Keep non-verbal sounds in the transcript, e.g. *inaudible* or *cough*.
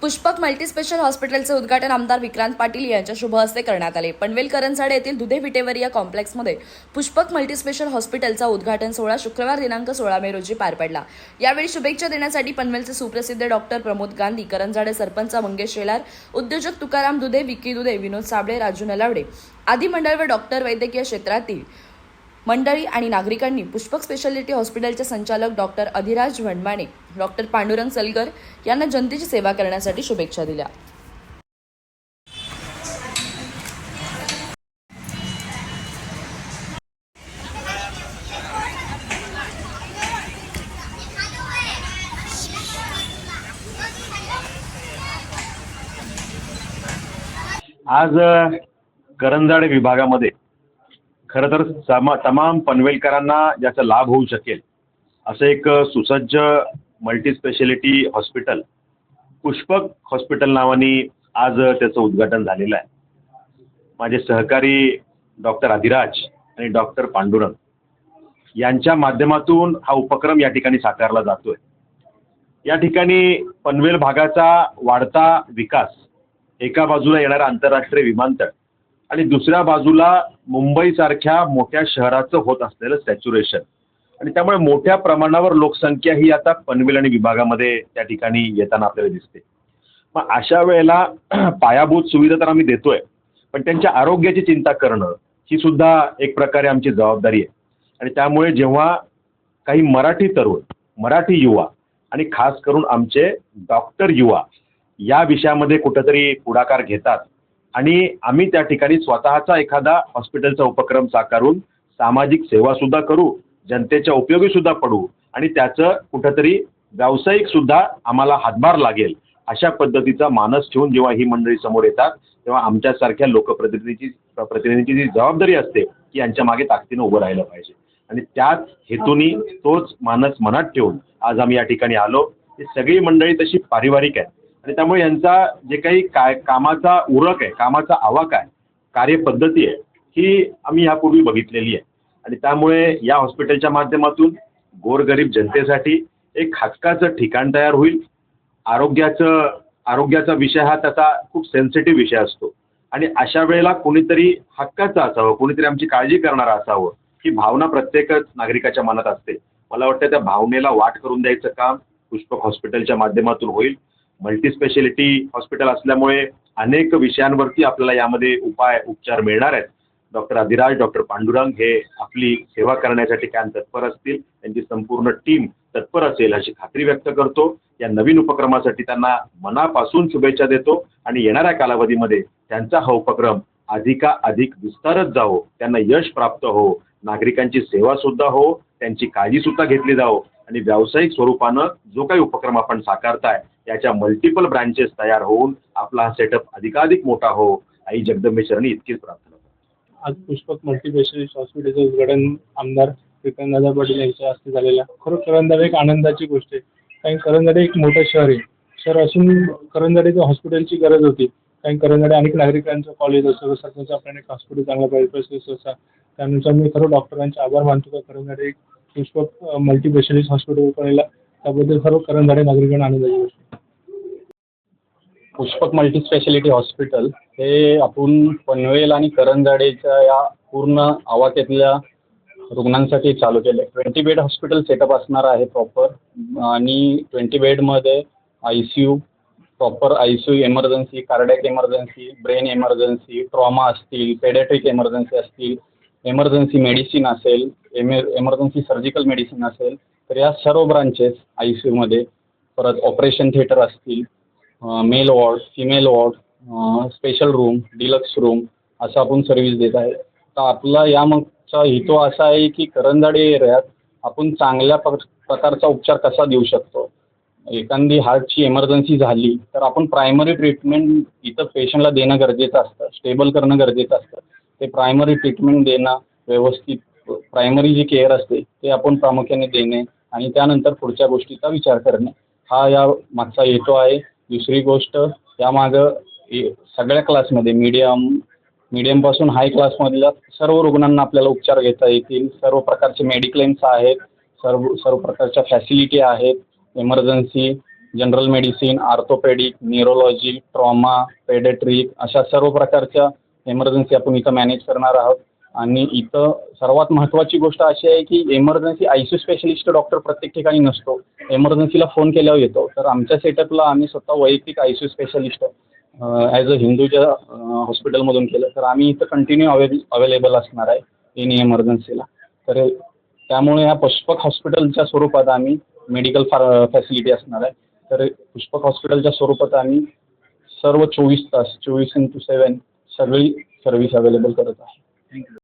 पुष्पक मल्टीस्पेशल हॉस्पिटलचे उद्घाटन आमदार विक्रांत पाटील यांच्या शुभ हस्ते करण्यात आले. पनवेल करंजाडे येथील दुधे विटेवर या कॉम्प्लेक्समध्ये पुष्पक मल्टीस्पेशल हॉस्पिटलचा उद्घाटन सोहळा शुक्रवार दिनांक सोळा मे रोजी पार पडला. यावेळी शुभेच्छा देण्यासाठी पनवेलचे सुप्रसिद्ध डॉक्टर प्रमोद गांधी करंजाडे सरपंच मंगेश शेलार उद्योजक तुकाराम दुधे विकी दुधे विनोद साबळे राजू नलावडे आदी मंडळ व डॉक्टर वैद्यकीय क्षेत्रातील मंडळी आणि नागरिकांनी पुष्पक स्पेशालिटी हॉस्पिटलचे संचालक डॉक्टर अधिराज वणमाने डॉक्टर पांडुरंग सलगर यांना जनतेची सेवा करण्यासाठी शुभेच्छा दिल्या. आज करंजाड विभागामध्ये खरं तर समा तमाम पनवेलकरांना ज्याचा लाभ होऊ शकेल. असं एक सुसज्ज मल्टीस्पेशालिटी हॉस्पिटल पुष्पक हॉस्पिटल नावाने आज त्याचं उद्घाटन झालेलं आहे. माझे सहकारी डॉक्टर अधिराज आणि डॉक्टर पांडुरंग यांच्या माध्यमातून हा उपक्रम या ठिकाणी साकारला जातोय. या ठिकाणी पनवेल भागाचा वाढता विकास एका बाजूला येणारा आंतरराष्ट्रीय विमानतळ आणि दुसऱ्या बाजूला मुंबईसारख्या मोठ्या शहराचं होत असलेलं सॅच्युरेशन. आणि त्यामुळे मोठ्या प्रमाणावर लोकसंख्या ही आता पनवेल आणि विभागामध्ये त्या ठिकाणी येताना आपल्याला दिसते. मग अशा वेळेला *clears throat* पायाभूत सुविधा तर आम्ही देतोय पण त्यांच्या आरोग्याची चिंता करणं ही सुद्धा एक प्रकारे आमची जबाबदारी आहे. आणि त्यामुळे जेव्हा काही मराठी तरुण मराठी युवा आणि खास करून आमचे डॉक्टर युवा या विषयामध्ये कुठंतरी पुढाकार घेतात आणि आम्ही त्या ठिकाणी स्वतःचा एखादा हॉस्पिटलचा उपक्रम साकारून सामाजिक सेवा सुद्धा करू जनतेच्या उपयोगी सुद्धा पडू आणि त्याचं कुठंतरी व्यावसायिक सुद्धा आम्हाला हातभार लागेल अशा पद्धतीचा मानस ठेवून जेव्हा ही मंडळी समोर येतात तेव्हा आमच्यासारख्या लोकप्रतिनिधीची प्रतिनिधीची जी जबाबदारी असते की यांच्या मागे ताकदीनं उभं राहिलं पाहिजे. आणि त्याच हेतूनी तोच मानस मनात ठेवून आज आम्ही या ठिकाणी आलो. ही सगळी मंडळी तशी पारिवारिक आहे आणि त्यामुळे यांचा जे काही काय कामाचा उरक आहे कामाचा आवाक आहे कार्यपद्धती आहे ही आम्ही यापूर्वी बघितलेली आहे. आणि त्यामुळे या हॉस्पिटलच्या माध्यमातून गोरगरीब जनतेसाठी एक हक्काचं ठिकाण तयार होईल. आरोग्याचं आरोग्याचा विषय हा त्याचा खूप सेन्सिटिव्ह विषय असतो. आणि अशा वेळेला कोणीतरी हक्काचं असावं कोणीतरी आमची काळजी करणारं असावं ही भावना प्रत्येकच नागरिकाच्या मनात असते. मला वाटतं त्या भावनेला वाट करून द्यायचं काम पुष्पक हॉस्पिटलच्या माध्यमातून होईल. मल्टीस्पेशालिटी हॉस्पिटल असल्यामुळे अनेक विषयांवरती आपल्याला यामध्ये उपाय उपचार मिळणार आहेत. डॉक्टर अधिराज डॉक्टर पांडुरंग हे आपली सेवा करण्यासाठी कायम तत्पर असतील त्यांची संपूर्ण टीम तत्पर असेल अशी खात्री व्यक्त करतो. या नवीन उपक्रमासाठी त्यांना मनापासून शुभेच्छा देतो आणि येणाऱ्या कालावधीमध्ये त्यांचा हा उपक्रम अधिका अधिक विस्तारत जावो. त्यांना यश प्राप्त हो. नागरिकांची सेवा सुद्धा हो. त्यांची काळजी सुद्धा घेतली जावो. आणि व्यावसायिक स्वरूपानं जो काही उपक्रम आपण साकारताय याच्या मल्टिपल ब्रांचेस तयार होऊन आपला हा सेटअप अधिकाधिक मोठा हो. आई जगदंबेश्वरांनी इतकीच प्रार्थना आज पुष्पक मल्टीस्पेशालिस्ट हॉस्पिटलचं उद्घाटन आमदार दादा पाटील यांच्या हस्ते झालेला खरं करंजाडे एक आनंदाची गोष्ट आहे. कारण करंजाडे एक मोठं शहर आहे. शहर असून करंजाडेचं हॉस्पिटलची गरज होती. कारण करंजाडे अनेक नागरिकांचं कॉलेज असतो सरकारचं आपल्याला एक हॉस्पिटल चांगला पाहिजे असा. त्यानुसार मी खरं डॉक्टरांचे आभार मानतो का? करंजाडे एक पुष्पक मल्टीस्पेशालिस्ट हॉस्पिटल करायला त्याबद्दल खरं करंजाडे नागरिकांना आनंदाची गोष्ट पुष्पक मल्टीस्पेशालिटी हॉस्पिटल हे आपण पनवेल आणि करंजाडेच्या या पूर्ण आवाक्यातल्या रुग्णांसाठी चालू केलं आहे ट्वेंटी बेड हॉस्पिटल सेटअप असणार आहे प्रॉपर आणि ट्वेंटी बेडमध्ये I C U proper I C U emergency cardiac emergency brain emergency trauma असतील पेडॅट्रिक एमर्जन्सी असतील एमर्जन्सी मेडिसिन असेल एमे एमर्जन्सी सर्जिकल मेडिसिन असेल तर या सर्व ब्रांचेस आय सी यूमध्ये परत ऑपरेशन थिएटर असतील male ward female ward special room deluxe room असं आपण सर्व्हिस देत आहे. तर आपला यामागचा हेतू असा आहे की करंजाडे एरियात आपण चांगल्या प्र प्रकारचा उपचार कसा देऊ शकतो? एखादी हार्टची एमर्जन्सी झाली तर आपण प्रायमरी ट्रीटमेंट इथं पेशंटला देणं गरजेचं असतं स्टेबल करणं गरजेचं असतं. ते प्रायमरी ट्रीटमेंट देणं व्यवस्थित प्रायमरी जी केअर असते ते आपण प्रामुख्याने देणे आणि त्यानंतर पुढच्या गोष्टीचा विचार करणे. हा या मागचा हेतू आहे. दुसरी गोष्ट यामागं ए- सगळ्या क्लासमध्ये मीडियम मीडियमपासून हाय क्लासमधल्या सर्व रुग्णांना आपल्याला उपचार घेता येतील. सर्व प्रकारचे मेडिक्लेम्स आहेत. सर्व सर्व प्रकारच्या फॅसिलिटी आहेत. Emergency general medicine orthopaedic neurology trauma paediatric अशा सर्व प्रकारच्या इमर्जन्सी आपण इथं मॅनेज करणार आहोत. आणि इथं सर्वात महत्त्वाची गोष्ट अशी आहे की emergency I C specialist doctor प्रत्येक ठिकाणी नसतो. एमर्जन्सीला फोन केल्यावर येतो. तर आमच्या सेटअपला आम्ही स्वतः वैयक्तिक I C specialist as a हिंदूच्या हॉस्पिटलमधून केलं. तर आम्ही इथं कंटिन्यू अवेल अवेलेबल असणार आहे इन इमर्जन्सीला तर त्यामुळे या पुष्पक हॉस्पिटलच्या स्वरूपात आम्ही मेडिकल फार फॅसिलिटी असणार आहे. तर पुष्पक हॉस्पिटलच्या स्वरूपात आम्ही सर्व चोवीस तास चोवीस इंटू सेवन सगळी सर्व्हिस अवेलेबल करत आहे. थँक्यू